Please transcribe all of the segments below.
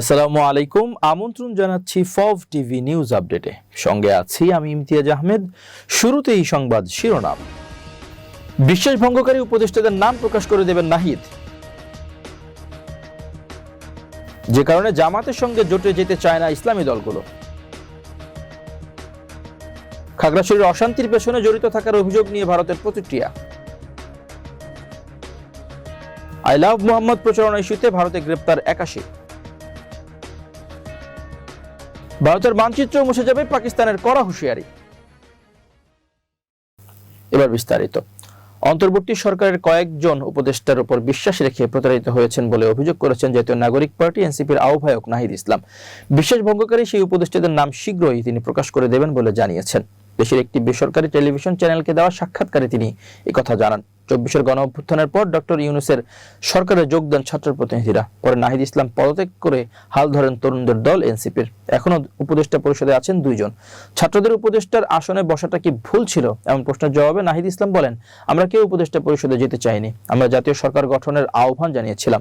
আসসালামু আলাইকুম। আমন্ত্রণ জানাচ্ছি ফভ টিভি নিউজ আপডেটে। সঙ্গে আছি আমি ইমতিয়াজ আহমেদ। শুরুতেই সংবাদ শিরোনাম। বিশ্বাস ভঙ্গকারী উপদেষ্টাদের নাম প্রকাশ করে দেবেন নাহিদ। যে কারণে জামাতের সঙ্গে জোটে যেতে চায় না ইসলামী দলগুলো। খাগড়াছড়ির অশান্তির পেছনে জড়িত থাকার অভিযোগ নিয়ে ভারতের প্রতিক্রিয়া। আই লাভ মোহাম্মদ প্রচারণা ইস্যুতে ভারতে গ্রেপ্তার একাশি। ভারতের মানচিত্র মুছে যাবে পাকিস্তানের কড়া হুঁশিয়ারি। এবার বিস্তারিত। অন্তর্বর্তী সরকারের কয়েকজন উপদেষ্টার উপর বিশ্বাস রেখে প্রতারিত হয়েছেন বলে অভিযোগ করেছেন জাতীয় নাগরিক পার্টি, এনসিপির আহ্বায়ক নাহিদ ইসলাম। বিশ্বাস ভঙ্গকারী সেই উপদেষ্টাদের নাম শীঘ্রই তিনি প্রকাশ করে দেবেন বলে জানিয়েছেন। দেশের একটি বেসরকারি টেলিভিশন চ্যানেলকে দেওয়া সাক্ষাৎকারে তিনি কথা জানান। চব্বিশের গণ অভ্যুত্থানের পর ডক্টর ইউনুসের সরকারে যোগ দেন ছাত্র প্রতিনিধিরা। পরে নাহিদ ইসলাম পদত্যাগ করে হাল ধরেন তরুণদের দল এনসিপির। এখনও উপদেষ্টা পরিষদে আছেন দুইজন। ছাত্রদের উপদেষ্টার আসনে বসাটা কি ভুল ছিল? এমন প্রশ্নের জবাবে নাহিদ ইসলাম বলেন, আমরা কেউ উপদেষ্টা পরিষদে যেতে চাইনি। আমরা জাতীয় সরকার গঠনের আহ্বান জানিয়েছিলাম।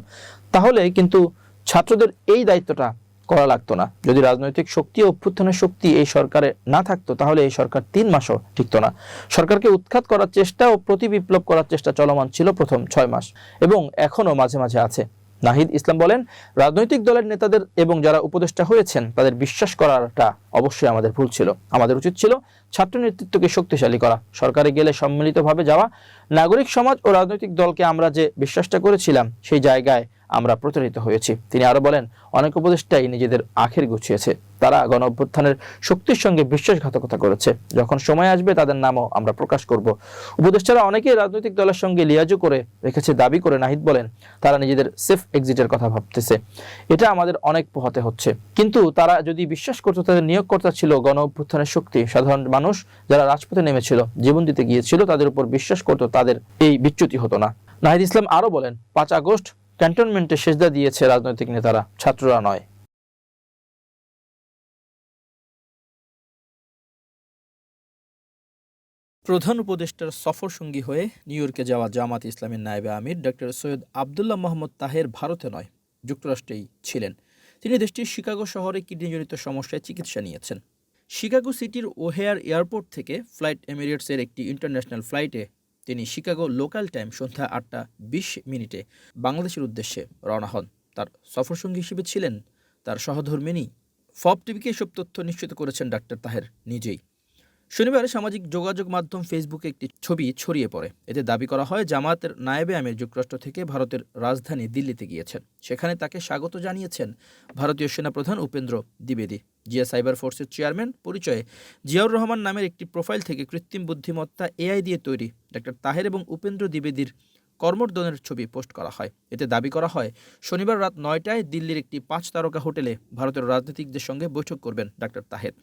তাহলে কিন্তু ছাত্রদের এই দায়িত্বটা করা লাগতো না। যদি রাজনৈতিক শক্তি ও অভ্যুত্থানের শক্তি এই সরকারে না থাকতো, তাহলে এই সরকার তিন মাসও টিকতো না। সরকারকে উৎখাত করার চেষ্টা ও প্রতি বিপ্লব করার চেষ্টা চলমান ছিল প্রথম ছয় মাস এবং এখনও মাঝে মাঝে আছে। নাহিদ ইসলাম বলেন, রাজনৈতিক দলের নেতাদের এবং যারা উপদেষ্টা হয়েছেন, তাদের বিশ্বাস করাটা অবশ্যই আমাদের ভুল ছিল। আমাদের উচিত ছিল ছাত্র নেতৃত্বকে শক্তিশালী করা। সরকারে গেলে সম্মিলিতভাবে যাওয়া। নাগরিক সমাজ ও রাজনৈতিক দলকে আমরা যে বিশ্বাসটা করেছিলাম, সেই জায়গায় আমরা প্রতারিত হয়েছি। তিনি আরও বলেন, অনেক উপদেষ্টাই নিজেদের আখের গুছিয়েছে। তারা গণ অভ্যুত্থানের শক্তির সঙ্গে বিশ্বাসঘাতকতা করেছে। যখন সময় আসবে, তাদের নামও আমরা প্রকাশ করব। উপদেষ্টারা অনেকেই রাজনৈতিক দলের সঙ্গে লিয়াজু করে রেখেছে, দাবি করে নাহিদ বলেন, তারা নিজেদের সেফ এক্সিটের কথা ভাবতেছে। এটা আমাদের অনেক পোহাতে হচ্ছে। কিন্তু তারা যদি বিশ্বাস করতো, তাদের নিয়োগকর্তা ছিল গণ অভ্যুত্থানের শক্তি, সাধারণ মানুষ যারা রাজপথে নেমেছিল, জীবন দিতে গিয়েছিল, তাদের উপর বিশ্বাস করতো, তাদের এই বিচ্যুতি হতো না। নাহিদ ইসলাম আরও বলেন, পাঁচ আগস্ট ক্যান্টনমেন্টে সেজদা দিয়েছে রাজনৈতিক নেতারা, ছাত্ররা নয়। প্রধান উপদেষ্টার সফর সঙ্গী হয়ে নিউ ইয়র্কে যাওয়া জামাত ইসলামের নায়েবে আমির, ডক্টর সৈয়দ আবদুল্লাহ মোহাম্মদ তাহের ভারতে নয়, যুক্তরাষ্ট্রেই ছিলেন। তিনি দেশটির শিকাগো শহরে কিডনিজনিত সমস্যায় চিকিৎসা নিয়েছেন। শিকাগো সিটির ওহেয়ার এয়ারপোর্ট থেকে ফ্লাইট এমিরেটসের একটি ইন্টারন্যাশনাল ফ্লাইটে তিনি শিকাগো লোকাল টাইম সন্ধ্যা আটটা বিশ মিনিটে বাংলাদেশের উদ্দেশ্যে রওনা হন। তার সফরসঙ্গী হিসেবে ছিলেন তার সহধর্মিনী। ফব টিভিকে এসব তথ্য নিশ্চিত করেছেন ডাক্তার তাহের নিজেই। শনিবার সামাজিক যোগাযোগ মাধ্যম ফেসবুকে একটি ছবি ছড়িয়ে পড়ে। এতে দাবি করা হয় জামায়াতের নায়েবে আমির যুক্তরাষ্ট্র থেকে ভারতের রাজধানী দিল্লিতে গিয়েছেন। সেখানে তাকে স্বাগত জানিয়েছেন ভারতীয় সেনাপ্রধান উপেন্দ্র দ্বিবেদী। জিয়া সাইবার ফোর্সের চেয়ারম্যান পরিচয়ে জিয়াউর রহমান নামের একটি প্রোফাইল থেকে কৃত্রিম বুদ্ধিমত্তা এআই দিয়ে তৈরি ডাক্তার তাহের এবং উপেন্দ্র দ্বিবেদীর কর্মোদ্দনের ছবি পোস্ট করা হয়। এতে দাবি করা হয়, শনিবার রাত নয়টায় দিল্লির একটি পাঁচ তারকা হোটেলে ভারতের রাজনীতিকদের সঙ্গে বৈঠক করবেন ডাক্তার তাহের।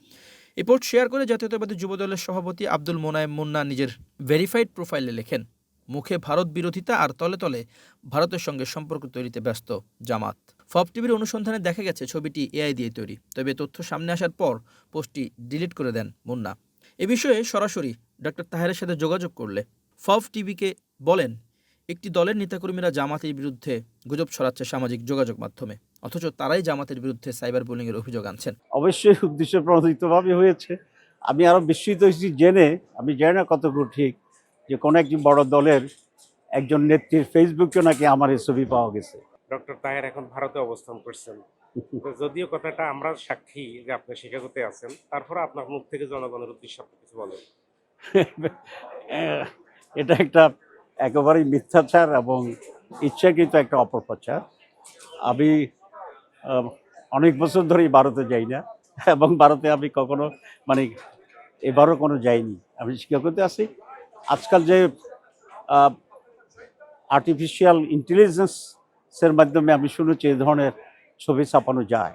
পোস্ট শেয়ার করে জাতীয়তাবাদী যুবদলের সভাপতি আব্দুল মোনায়েম মুন্না নিজের ভেরিফাইড প্রোফাইলে লেখেন, মুখে ভারত বিরোধিতা আর তলে তলে ভারতের সঙ্গে সম্পর্ক তৈরিতে ব্যস্ত জামাত। ফব টিভির অনুসন্ধানে দেখা গেছে ছবিটি এআই দিয়ে তৈরি, তবে তথ্য সামনে আসার পর পোস্টটি ডিলিট করে দেন মুন্না। এ বিষয়ে সরাসরি ডক্টর তাহেরের সাথে যোগাযোগ করলে ফব টিভিকে বলেন, একটি দলের নেতাকর্মীরা জামাতের বিরুদ্ধে গুজব ছড়াচ্ছে সামাজিক যোগাযোগ মাধ্যমে। অথচ তারাই জামাতের বিরুদ্ধে সাইবার বুলিংয়ের অভিযোগ আনছেন। অবশ্যই উদ্দেশ্য প্রণোদিতভাবে হয়েছে। আমি আরও বিস্মিত হয়েছি জেনে আমি জানি না কতটুকু ঠিক যে কোনো একটি বড় দলের একজন নেত্রীর ফেসবুকে নাকি আমার এই ছবি পাওয়া গেছে। ডক্টর তাহের এখন ভারতে অবস্থান করছেন। যদিও কথাটা আমরা সাক্ষী যে আপনি শিকাগোতে আছেন তারপরে আপনার মুখ থেকে জনগণের উদ্দেশ্যে আপনি কিছু বলেন। এটা একটা একেবারেই মিথ্যাচার এবং ইচ্ছাকৃত একটা অপপ্রচার। আমি অনেক বছর ধরেই ভারতে যাই না। এবং ভারতে আমি কখনো মানে এবারও কোনো যাইনি। আমি শিকাগোতে আছি। আজকাল যে আর্টিফিশিয়াল ইন্টেলিজেন্সের মাধ্যমে আমি শুনেছি এই ধরনের ছবি ছাপানো যায়।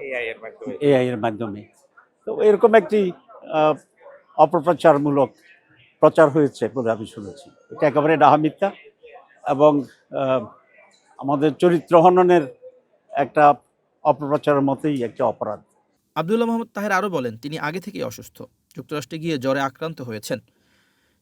এআই এর মাধ্যমে। তো এরকম একটি অপপ্রচারমূলক প্রচার হয়েছে বলে আমি শুনেছি। এটা একেবারে ডাহা মিথ্যা। এবং আমাদের চরিত্র হননের একটা অপপ্রচারের মতোই একটা অপরাধ। আবদুল্লাহ মোহাম্মদ তাহের আরও বলেন, তিনি আগে থেকেই অসুস্থ। যুক্তরাষ্ট্রে গিয়ে জ্বরে আক্রান্ত হয়েছেন।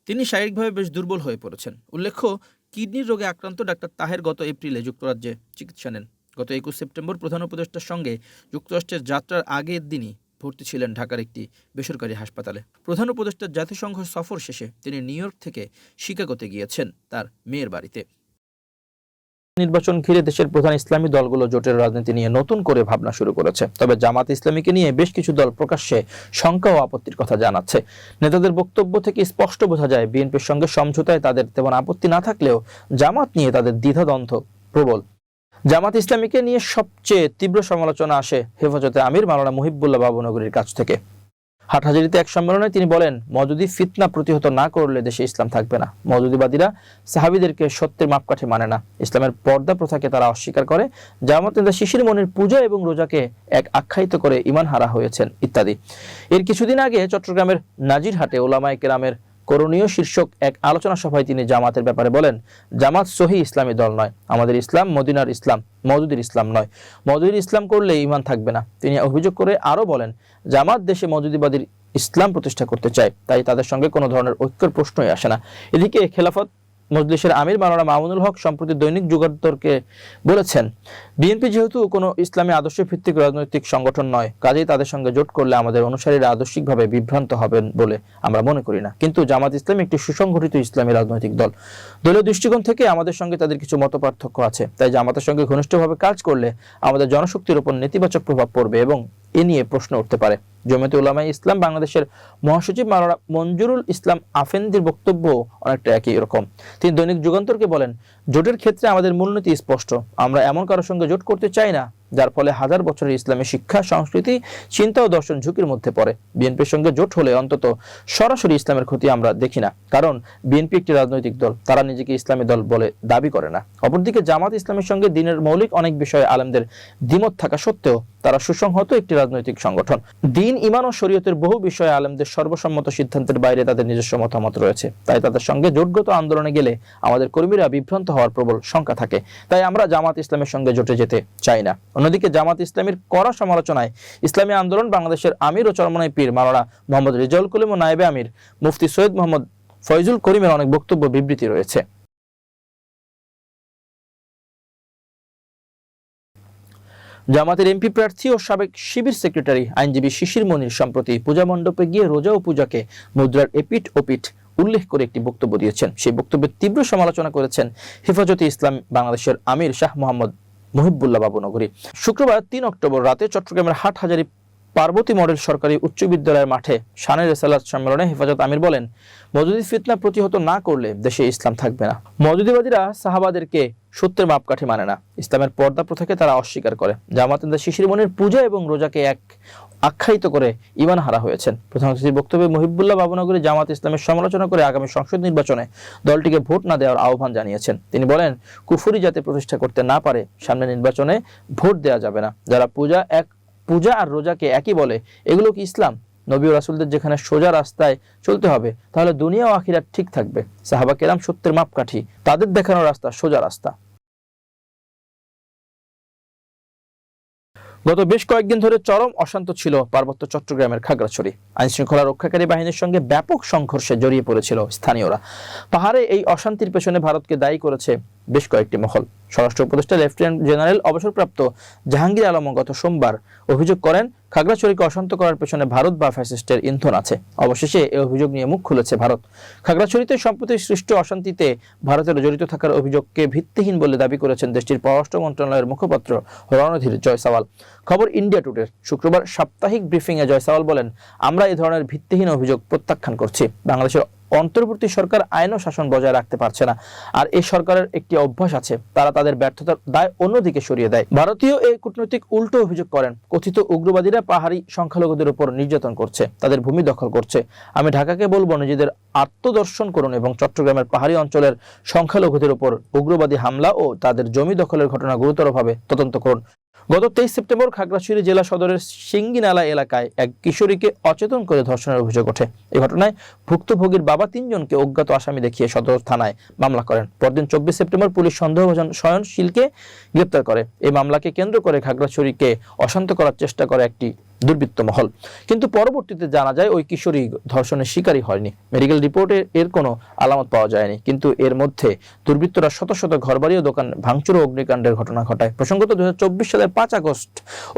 তিনি শারীরিকভাবে বেশ দুর্বল হয়ে পড়েছেন। উল্লেখ্য কিডনির রোগে আক্রান্ত ডাক্তার তাহের গত এপ্রিলে যুক্তরাজ্যে চিকিৎসা নেন। গত একুশ সেপ্টেম্বর প্রধান উপদেষ্টার সঙ্গে যুক্তরাষ্ট্রের যাত্রার আগের দিনই ভর্তি ছিলেন ঢাকার একটি বেসরকারি হাসপাতালে। প্রধান উপদেষ্টার জাতিসংঘ সফর শেষে তিনি নিউ ইয়র্ক থেকে শিকাগোতে গিয়েছেন তার মেয়ের বাড়িতে। নির্বাচন ঘিরে দেশের প্রধান ইসলামী দলগুলো জোটের রাজনীতি নিয়ে নতুন করে ভাবনা শুরু করেছে। তবে জামাত ইসলামীকে নিয়ে বেশ কিছু দল প্রকাশ্যে শঙ্কা ও আপত্তির কথা জানাচ্ছে। নেতাদের বক্তব্য থেকে স্পষ্ট বোঝা যায়, বিএনপির সঙ্গে সমঝোতায় তাদের তেমন আপত্তি না থাকলেও জামাত নিয়ে তাদের দ্বিধাদ্বন্দ্ব প্রবল। জামাত ইসলামীকে নিয়ে সবচেয়ে তীব্র সমালোচনা আসে হেফাজতে আমির মাওলানা মুহিবুল্লাহ বাবুনগরীর কাছ থেকে। হাটহাজারিতে এক সম্মেলনে তিনি বলেন, মজুদি ফিতনা প্রতিহত না করলে দেশে ইসলাম থাকবে না। মজুদিবাদীরা সাহাবিদেরকে সত্যের মাপকাঠি মানে না। ইসলামের পর্দা প্রথাকে তারা অস্বীকার করে জামাত নেতা শিশির মনের পূজা এবং রোজাকে এক আখ্যায়িত করে ইমান হারা হয়েছেন, ইত্যাদি। এর কিছুদিন আগে চট্টগ্রামের নাজিরহাটে ওলামায় কেরামের করণীয় শীর্ষক এক আলোচনা সভায় তিনি জামাতের ব্যাপারে বলেন, জামাত সহি ইসলামী দল নয়, আমাদের ইসলাম মদিনার ইসলাম মজুদির ইসলাম নয়। মজুদির ইসলাম করলে ইমান থাকবে না। তিনি অভিযোগ করে আরও বলেন, জামাত দেশে মজুদিবাদীর ইসলাম প্রতিষ্ঠা করতে চায়, তাই তাদের সঙ্গে কোনো ধরনের ঐক্যের প্রশ্নই আসে না। এদিকে খেলাফত মজলিসের আমির মাওলানা মামুনুল হক সম্প্রতি দৈনিক যুগান্তরকে বলেছেন, বিএনপি যেহেতু কোনো ইসলামী আদর্শ ভিত্তিক রাজনৈতিক সংগঠন নয়, কাজেই তাদের সঙ্গে জোট করলে আমাদের অনুসারীরা আদর্শিকভাবে বিভ্রান্ত হবেন বলে আমরা মনে করি না। কিন্তু জামাত ইসলাম একটি সুসংগঠিত ইসলামী রাজনৈতিক দল। দলীয় দৃষ্টিকোণ থেকে আমাদের সঙ্গে তাদের কিছু মত পার্থক্য আছে। তাই জামাতের সঙ্গে ঘনিষ্ঠভাবে কাজ করলে আমাদের জনশক্তির উপর নেতিবাচক প্রভাব পড়বে এবং এ নিয়ে প্রশ্ন উঠতে পারে। জমিয়তে উলামায়ে ইসলাম বাংলাদেশের মহাসচিব মাওলানা মঞ্জুরুল ইসলাম আফেন্দির বক্তব্য অনেকটা একই রকম। তিনি দৈনিক যুগান্তরকে বলেন, জোটের ক্ষেত্রে আমাদের মূলনীতি স্পষ্ট। আমরা এমন কারোর সঙ্গে জোট করতে চাই না। যার ফলে হাজার বছরের ইসলামী শিক্ষা, সংস্কৃতি, চিন্তা ও দর্শন ঝুঁকির মধ্যে পড়ে। বিএনপির সঙ্গে জোট হলে অন্তত সরাসরি ইসলামের ক্ষতি আমরা দেখি না, কারণ বিএনপি একটি রাজনৈতিক দল, তারা নিজেকে ইসলামী দল বলে দাবি করে না। অপরদিকে জামাত ইসলামের সঙ্গে দিনের মৌলিক অনেক বিষয়ে আলেমদের দ্বিমত থাকা সত্ত্বেও তারা সুসংহত একটি রাজনৈতিক সংগঠন। দিন, ইমান ও শরীয়তের বহু বিষয়ে আলেমদের সর্বসম্মত সিদ্ধান্তের বাইরে তাদের নিজস্ব মতামত রয়েছে। তাই তাদের সঙ্গে জোটগত আন্দোলনে গেলে আমাদের কর্মীরা বিভ্রান্ত হওয়ার প্রবল শঙ্কা থাকে। তাই আমরা জামাত ইসলামের সঙ্গে জোটে যেতে চাই না। অন্যদিকে জামাত ইসলামীর কড়া সমালোচনায় ইসলামী আন্দোলন বাংলাদেশের আমির ও চরমনাই পীর মাওলানা মোহাম্মদ রিজাউল কলিম ও নায়েবে আমির মুফতি সৈয়দ মোহাম্মদ ফয়জুল করিমের অনেক বক্তব্য বিবৃতি রয়েছে। জামাতের এমপি প্রার্থী ও সাবেক শিবির সেক্রেটারি আইনজীবী শিশির মনির সম্প্রতি পূজা মণ্ডপে গিয়ে রোজা ও পূজাকে মুদ্রার এপিট ওপিট উল্লেখ করে একটি বক্তব্য দিয়েছেন। সেই বক্তব্যের তীব্র সমালোচনা করেছেন হেফাজতে ইসলাম বাংলাদেশের আমির শাহ মোহাম্মদ মহিবুল্লাহ বাবুনগরী শুক্রবার তিন অক্টোবর রাতে চট্টগ্রামের হাটহাজারী পার্বতী মডেল সরকারি উচ্চ বিদ্যালয়ের মাঠে শানের রেসালাত সম্মেলনে হেফাজত আমির বলেন মজুদি ফিতনা প্রতিহত না করলে দেশে ইসলাম থাকবে না। মজুদিবাদীরা সাহাবাদেরকে সত্যের মাপকাঠি মানে না। ইসলামের পর্দা প্রথাকে তারা অস্বীকার করে। জামাতেন্দা শিশির মনের পূজা এবং রোজাকে এক আখ্যায়িত করে ইমান হারা হয়েছেন। প্রধান অতিথির বক্তব্যে মহিবুল্লাহ বাবুনগরী জামাত ইসলামের সমালোচনা করে আগামী সংসদ নির্বাচনে দলটিকে ভোট না দেওয়ার আহ্বান জানিয়েছেন। তিনি বলেন, কুফুরি যাতে প্রতিষ্ঠা করতে না পারে, সামনে নির্বাচনে ভোট দেওয়া যাবে না। যারা পূজা এক পূজা আর রোজাকে একই বলে। এগুলো কি ইসলাম? নবী রাসুলদের যেখানে সোজা রাস্তায় চলতে হবে, তাহলে দুনিয়া ও আখিরা ঠিক থাকবে। সাহাবা কেরাম সত্যের মাপকাঠি, তাদের দেখানো রাস্তা সোজা রাস্তা। গত বেশ কয়েকদিন ধরে চরম অশান্ত ছিল পার্বত্য চট্টগ্রামের খাগড়াছড়ি। আইন শৃঙ্খলা রক্ষাকারী বাহিনীর সঙ্গে ব্যাপক সংঘর্ষে জড়িয়ে পড়েছিল স্থানীয়রা। পাহাড়ে এই অশান্তির পেছনে ভারতকে দায়ী করেছে বেশ কয়েকটি মহল। স্বরাষ্ট্র উপদেষ্টা লেফটেন্যান্ট জেনারেল অবসরপ্রাপ্ত জাহাঙ্গীর আলম গত সোমবার অভিযোগ করেন খাগড়াছড়িকে অশান্ত করার পেছনে ভারত বা ফ্যাসিস্টের ইন্ধন আছে। অবশেষে এই অভিযোগ নিয়ে মুখ খুলেছে ভারত। খাগড়াছড়িতে সম্প্রতি সৃষ্ট অশান্তিতে ভারতের জড়িত থাকার অভিযোগকে ভিত্তিহীন বলে দাবি করেছেন দেশটির পররাষ্ট্র মন্ত্রণালয়ের মুখপাত্র রণধীর জয়সাওয়াল। খবর ইন্ডিয়া টুডের। শুক্রবার সাপ্তাহিক ব্রিফিংয়ে জয়সাওয়াল বলেন, আমরা এই ধরনের ভিত্তিহীন অভিযোগ প্রত্যাখ্যান করছি। বাংলাদেশের অন্তর্বর্তী সরকার আইন ও শাসন বজায় রাখতে পারছে না। আর এই সরকারের একটি অভ্যাস আছে, তারা তাদের ব্যর্থতার দায় অন্যদিকে সরিয়ে দেয়। ভারতীয় এই কূটনৈতিক উল্টো অভিযোগ করেন, কথিত উগ্রবাদীরা পাহাড়ি সংখ্যালঘুদের উপর নির্যাতন করছে, তাদের ভূমি দখল করছে। আমি ঢাকাকে বলব, নিজেদের আত্মদর্শন করুন এবং চট্টগ্রামের পাহাড়ি অঞ্চলের সংখ্যালঘুদের উপর উগ্রবাদী হামলা ও তাদের জমি দখলের ঘটনা গুরুতরভাবে তদন্ত করুন। গত তেইশ সেপ্টেম্বর খাগড়াছড়ি জেলা সদরের সিঙ্গিনালা এলাকায় এক কিশোরীকে অচেতন করে ধর্ষণের অভিযোগ ওঠে। এই ঘটনায় ভুক্তভোগীর বাবা তিনজনকে অজ্ঞাত আসামি দেখিয়ে সদর থানায় মামলা করেন। পরদিন চব্বিশ সেপ্টেম্বর পুলিশ সন্দেহভাজন শয়নশীলকে গ্রেপ্তার করে। এই মামলাকে কেন্দ্র করে খাগড়াছড়িকে অশান্ত করার চেষ্টা করে একটি দুর্বৃত্ত মহল। কিন্তু পরবর্তীতে জানা যায় ওই কিশোরী ধর্ষণের শিকারী হয়নি। মেডিকেল রিপোর্টে এর কোনো আলামত পাওয়া যায়নি। কিন্তু এর মধ্যে দুর্বৃত্তরা শত শত ঘরবাড়ি ও দোকান ভাঙচুর অগ্নিকাণ্ডের ঘটনা ঘটায়। প্রসঙ্গত দু সালের পাঁচ আগস্ট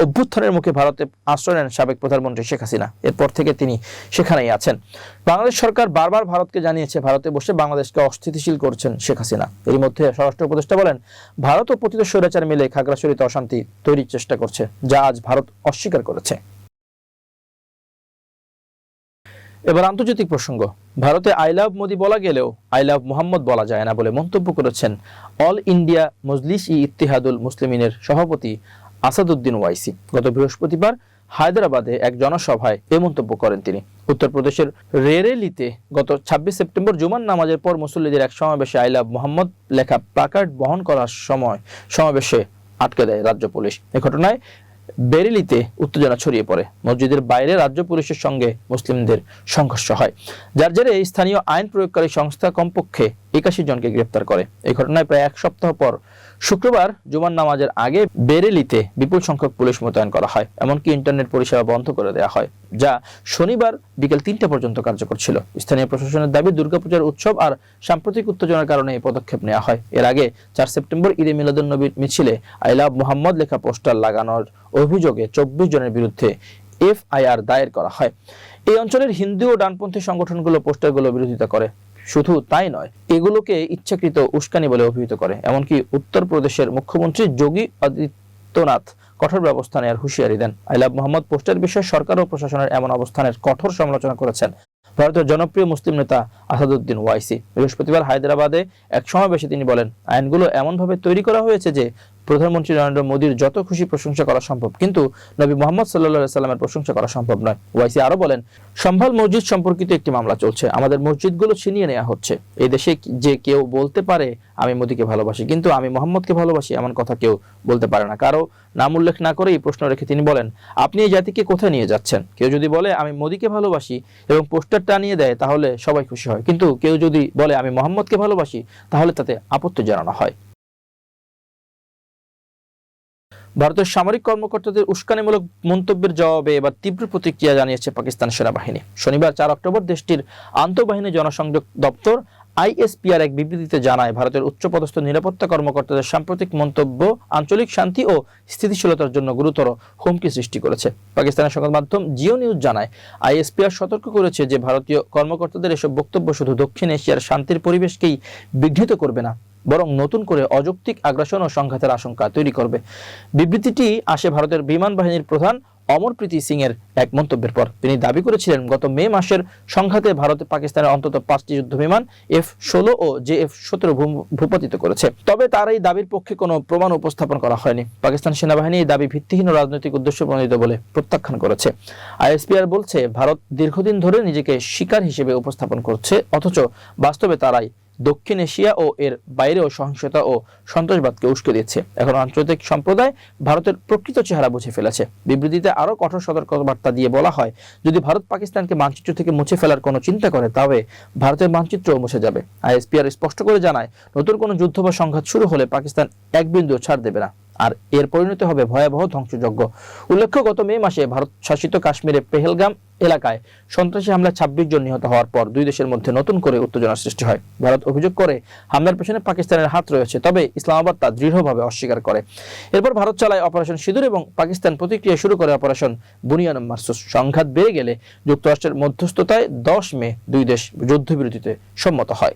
অভ্যুত্থানের মুখে ভারতে আশ্রয় নেন সাবেক প্রধানমন্ত্রী শেখ হাসিনা। এরপর থেকে তিনি সেখানেই আছেন। বাংলাদেশ সরকার বারবার ভারতকে জানিয়েছে, ভারতে বসে বাংলাদেশকে অস্থিতিশীল করছেন শেখ হাসিনা। এর মধ্যে স্বরাষ্ট্র উপদেষ্টা বলেন, ভারত ও পতিত স্বৈরাচার মিলে খাগড়াছড়িতে অশান্তি তৈরির চেষ্টা করছে, যা আজ ভারত অস্বীকার করেছে। এবার আন্তর্জাতিক প্রসঙ্গ। ভারতে আই লাভ মোদি বলা গেলেও আই লাভ মোহাম্মদ বলা যায় না বলে মন্তব্য করেছেন অল ইন্ডিয়া মজলিস ই ইত্তেহাদুল মুসলিমিনের সভাপতি আসাদুদ্দিন ওয়াইসি। গত বৃহস্পতিবার হায়দ্রাবাদে এক জনসভায় এ মন্তব্য করেন তিনি। উত্তরপ্রদেশের রেরেলিতে গত ছাব্বিশ সেপ্টেম্বর জুমান নামাজের পর মুসল্লিদের এক সমাবেশে আই লাভ মোহাম্মদ লেখা প্লাকার্ড বহন করার সময় সমাবেশে আটকে দেয় রাজ্য পুলিশ। এ ঘটনায় বেরেলিতে উত্তেজনা ছড়িয়ে পড়ে। মসজিদের বাইরে রাজ্য পুলিশের সঙ্গে মুসলিমদের সংঘর্ষ হয়। যার জেরে স্থানীয় আইন প্রয়োগকারী সংস্থা কমপক্ষে একাশি জনকে গ্রেপ্তার করে। এই ঘটনায় প্রায় এক সপ্তাহ পর শুক্রবার জুমার নামাজের আগে বেরেলিতে বিপুল সংখ্যক পুলিশ মোতায়েন করা হয়, এমনকি ইন্টারনেট পরিষেবা বন্ধ করে দেওয়া হয়, যা শনিবার বিকেল তিনটা পর্যন্ত কার্যকর ছিল। স্থানীয় প্রশাসনের দাবি, দুর্গাপূজার উৎসব আর সাম্প্রতিক উত্তেজনার কারণে এই পদক্ষেপ নেওয়া হয়। এর আগে চার সেপ্টেম্বর ঈদে মিলাদুন নবীর মিছিলে আই লাভ মোহাম্মদ লেখা পোস্টার লাগানোর অভিযোগে চব্বিশ জনের বিরুদ্ধে এফআইআর দায়ের করা হয়। এই অঞ্চলের হিন্দু ও ডানপন্থী সংগঠনগুলো পোস্টারগুলো বিরোধিতা করে। শুধু তাই নয়, এগুলোকে ইচ্ছাকৃত উস্কানি বলে অভিহিত করে। এমনকি উত্তরপ্রদেশের মুখ্যমন্ত্রী যোগী আদিত্যনাথ কঠোর ব্যবস্থা নেওয়ার হুঁশিয়ারি দেন। আই লাভ মোহাম্মদ পোস্টের বিষয়ে সরকার ও প্রশাসনের এমন অবস্থানের কঠোর সমালোচনা করেছেন ভারতের জনপ্রিয় মুসলিম নেতা আসাদুদ্দিন ওয়াইসি। বৃহস্পতিবার হায়দ্রাবাদে এক সমাবেশে তিনি বলেন, আইনগুলো এমনভাবে তৈরি করা হয়েছে যে প্রধানমন্ত্রী নরেন্দ্র মোদীর যত খুশি প্রশংসা করা সম্ভব। কিন্তু নবী মোহাম্মদ সাল্লাহ সাল্লামের প্রশংসা করা সম্ভব নয়। ওয়াইসি আরও বলেন, সম্ভাল মসজিদ সম্পর্কিত একটি মামলা চলছে। আমাদের মসজিদগুলো ছিনিয়ে নেওয়া হচ্ছে। এই দেশে যে কেউ বলতে পারে, আমি মোদীকে ভালোবাসি, কিন্তু আমি মোহাম্মদকে ভালোবাসি এমন কথা কেউ বলতে পারে না। কারও নাম উল্লেখ না করেই প্রশ্ন রেখে তিনি বলেন, আপনি এই জাতিকে কোথায় নিয়ে যাচ্ছেন? কেউ যদি বলে, আমি মোদীকে ভালোবাসি এবং পোস্টার টানিয়ে দেয়, তাহলে সবাই খুশি হয়। কিন্তু কেউ যদি বলে, আমি মোহাম্মদকে ভালোবাসি, তাহলে তাতে আপত্তি জানানো হয়। ভারতের সামরিক কর্মকর্তাদের উস্কানিমূলক মন্তব্যের জবাবে এবার তীব্র প্রতিক্রিয়া জানিয়েছে পাকিস্তান সেনাবাহিনী। শনিবার চার অক্টোবর দেশটির আন্তঃবাহিনী জনসংযোগ দপ্তর আইএসপিআর এক বিবৃতিতে জানায়, ভারতের উচ্চপদস্থ নিরাপত্তা কর্মকর্তাদের সাম্প্রতিক মন্তব্য আঞ্চলিক শান্তি ও স্থিতিশীলতার জন্য গুরুতর হুমকি সৃষ্টি করেছে। পাকিস্তানের সংবাদ মাধ্যম জিও নিউজ জানায়, আইএসপিআর সতর্ক করেছে যে ভারতীয় কর্মকর্তাদের এসব বক্তব্য শুধু দক্ষিণ এশিয়ার শান্তির পরিবেশকেই বিঘ্নিত করবে না। বরং নতুন করে অযৌক্তিক আগ্রাসন ও সংঘাতের আশঙ্কা তৈরি করবে। বিবৃতিটি আসে ভারতের বিমান বাহিনীর প্রধান অমরপ্রীতি সিং এর এক মন্তব্যের পর। তিনি দাবি করেছিলেন, গত মে মাসের সংঘাতে ভারতে পাকিস্তানের অন্তত পাঁচটি যুদ্ধ বিমান এফ ষোলো ও জে এফ সতেরো ভূপাতিত করেছে। তবে তার এই দাবির পক্ষে কোনো প্রমাণ উপস্থাপন করা হয়নি। পাকিস্তান সেনাবাহিনী এই দাবি ভিত্তিহীন রাজনৈতিক উদ্দেশ্য প্রণোদিত বলে প্রত্যাখ্যান করেছে। আইএসপিআর বলছে, ভারত দীর্ঘদিন ধরে নিজেকে শিকার হিসেবে উপস্থাপন করছে, অথচ বাস্তবে তারাই দক্ষিণ এশিয়া ও এর বাইরেও সহিংসতা ও সন্ত্রাসবাদকে উস্কে দিচ্ছে। এখন আন্তর্জাতিক সম্প্রদায় ভারতের প্রকৃত চেহারা বুঝে ফেলেছে। বিবৃতিতে আরও কঠোর সতর্কবার্তা দিয়ে বলা হয়, যদি ভারত পাকিস্তানকে মানচিত্র থেকে মুছে ফেলার কোনো চিন্তা করে, তবে ভারতের মানচিত্রও মুছে যাবে। আইএসপিআর স্পষ্ট করে জানায়, নতুন কোনো যুদ্ধ বা সংঘাত শুরু হলে পাকিস্তান এক বিন্দু ছাড় দেবে না। আর এর পরিণতি হবে ভয়াবহ ধ্বংসযজ্ঞ। উল্লেখ্য, গত মে মাসে ভারত শাসিত কাশ্মীরে পেহেলগাম এলাকায় সন্ত্রাসী হামলায় ছাব্বিশ জন নিহত হওয়ার পর দুই দেশের মধ্যে নতুন করে উত্তেজনার সৃষ্টি হয়। ভারত অভিযোগ করে, হামলার পেছনে পাকিস্তানের হাত রয়েছে, তবে ইসলামাবাদ তা দৃঢ়ভাবে অস্বীকার করে। এরপর ভারত চালায় অপারেশন সিঁদুর এবং পাকিস্তান প্রতিক্রিয়া শুরু করে অপারেশন বুনিয়ান মারসুস। সংঘাত বেড়ে গেলে যুক্তরাষ্ট্রের মধ্যস্থতায় দশ মে দুই দেশ যুদ্ধবিরতিতে সম্মত হয়।